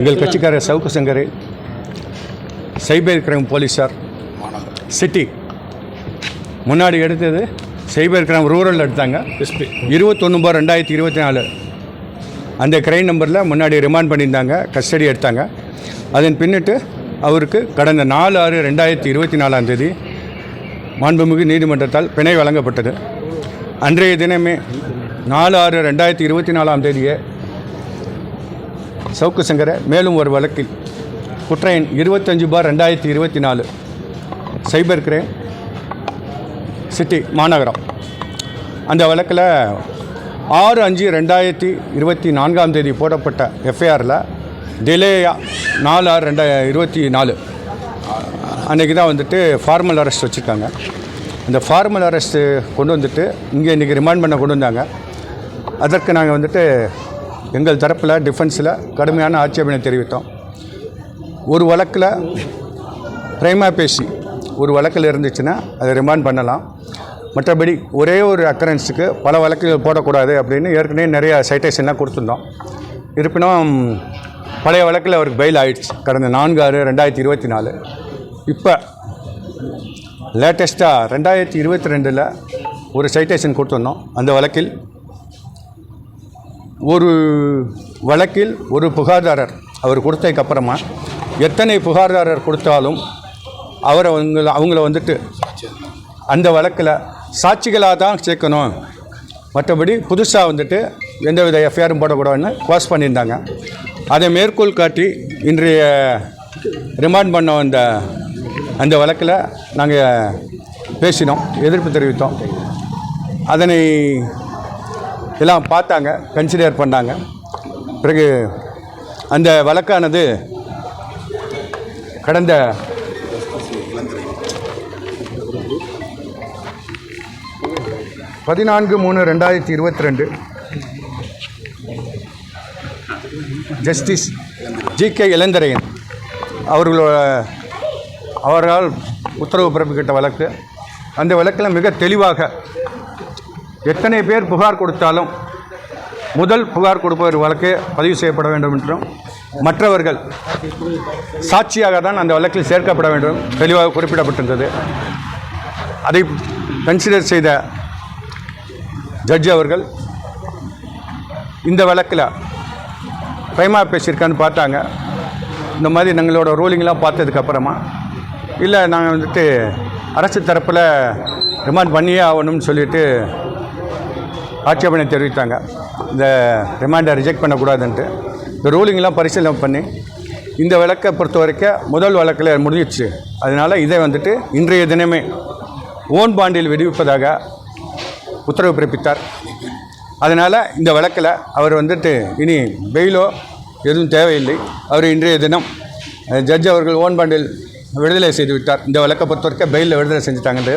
எங்கள் கட்சிக்காரர் Savukku Shankar cyber crime போலீஸார் சிட்டி. முன்னாடி எடுத்தது சைபர் கிரைம் ரூரல் எடுத்தாங்க. எஸ்பி இருபத்தொன்று ரெண்டாயிரத்தி இருபத்தி நாலு. அந்த கிரைம் நம்பரில் முன்னாடி ரிமாண்ட் பண்ணியிருந்தாங்க கஸ்டடி எடுத்தாங்க. அதன் பின்னிட்டு அவருக்கு கடந்த நாலு ஆறு ரெண்டாயிரத்தி இருபத்தி நாலாம் தேதி மாண்புமிகு நீதிமன்றத்தால் பிணை வழங்கப்பட்டது. அன்றைய தினமே நாலு ஆறு ரெண்டாயிரத்தி இருபத்தி நாலாம் தேதியே சவுக்கு சங்கரை மேலும் ஒரு வழக்கில். குற்ற எண் இருபத்தஞ்சு பார் ரெண்டாயிரத்தி இருபத்தி நாலு. சைபர் கிரைம் சிட்டி மாநகரம். அந்த வழக்கில் ஆறு அஞ்சு ரெண்டாயிரத்தி இருபத்தி நான்காம் தேதி போடப்பட்ட எஃப்ஐஆரில் டிலேயா நாலு ஆறு ரெண்டாயிர இருபத்தி நாலு. அன்றைக்கி தான் வந்துட்டு ஃபார்மல் அரெஸ்ட் வச்சுருக்காங்க. அந்த ஃபார்மல் அரெஸ்ட்டு கொண்டு வந்துட்டு இங்கே இன்றைக்கி ரிமாண்ட் பண்ண கொண்டு வந்தாங்க. அதற்கு நாங்கள் வந்துட்டு எங்கள் தரப்பில் டிஃபென்ஸில் கடுமையான ஆட்சேபனை தெரிவித்தோம். ஒரு வழக்கில் பிரைமா பேசி ஒரு வழக்கில் இருந்துச்சுன்னா அதை ரிமாண்ட் பண்ணலாம். மற்றபடி ஒரே ஒரு அக்கரன்ஸுக்கு பல வழக்குகள் போடக்கூடாது அப்படின்னு ஏற்கனவே நிறைய சைட்டேஷன்லாம் கொடுத்துருந்தோம். இருப்பினும் பழைய வழக்கில் அவருக்கு பெயில் ஆயிடுச்சு. கடந்த நான்கு ஆறு ரெண்டாயிரத்தி இருபத்தி நாலு. இப்போ லேட்டஸ்ட்டாக ரெண்டாயிரத்தி இருபத்தி ரெண்டில் ஒரு சைட்டேஷன் கொடுத்துருந்தோம். அந்த வழக்கில் ஒரு வழக்கில் ஒரு புகார்தாரர் அவர் கொடுத்ததுக்கப்புறமா எத்தனை புகார்தாரர் கொடுத்தாலும் அவரை அவங்கள அவங்கள வந்துட்டு அந்த வழக்கில் சாட்சிகளாக தான் சேர்க்கணும். மற்றபடி புதுசாக வந்துட்டு எந்தவித எஃப்ஐஆரும் போடக்கூடாதுன்னு கோஸ் பண்ணியிருந்தாங்க. அதை மேற்கோள் காட்டி இன்றைய ரிமாண்ட் பண்ண வந்த அந்த வழக்கில் நாங்கள் பேசினோம் எதிர்ப்பு தெரிவித்தோம். அதனை எல்லாம் பார்த்தாங்க கன்சிடர் பண்ணாங்க. பிறகு அந்த வழக்கானது கடந்த பதினான்கு மூணு ரெண்டாயிரத்தி இருபத்தி ரெண்டு ஜஸ்டிஸ் ஜி கே இளந்தரையன் அவர்களோட அவர்களால் உத்தரவு பிறப்பிக்கிட்ட வழக்கு. அந்த வழக்கில் மிக தெளிவாக எத்தனை பேர் புகார் கொடுத்தாலும் முதல் புகார் கொடுப்பவர் வழக்கு பதிவு செய்யப்பட வேண்டும் என்றும் மற்றவர்கள் சாட்சியாக தான் அந்த வழக்கில் சேர்க்கப்பட வேண்டும் தெளிவாக குறிப்பிடப்பட்டிருந்தது. அதை கன்சிடர் செய்த ஜட்ஜ் அவர்கள் இந்த வழக்கில் ப்ரைமா பேசியிருக்கான்னு பார்த்தாங்க. இந்த மாதிரி எங்களோட ரூலிங்லாம் பார்த்ததுக்கப்புறமா இல்லை நாங்கள் வந்துட்டு அரசு தரப்பில் ரிமாண்ட் பண்ணியே ஆகணும்னு சொல்லிட்டு ஆட்சேபனை தெரிவித்தாங்க. இந்த ரிமாண்டை ரிஜெக்ட் பண்ணக்கூடாதுன்ட்டு. இந்த ரூலிங்லாம் பரிசீலனை பண்ணி இந்த வழக்கை பொறுத்த வரைக்கும் முதல் வழக்கில் முடிஞ்சிச்சு அதனால் இதை வந்துட்டு இன்றைய தினமே ஓன் பாண்டில் விடுவிப்பதாக உத்தரவு பிறப்பித்தார். அதனால் இந்த வழக்கில் அவர் வந்துட்டு இனி பெயிலோ எதுவும் தேவையில்லை. அவர் இன்றைய தினம் ஜட்ஜ் அவர்கள் ஓன் பாண்டில் விடுதலை செய்து விட்டார் இந்த வழக்கை பொறுத்த வரைக்கும் பெயிலில் விடுதலை செஞ்சுட்டாங்க என்று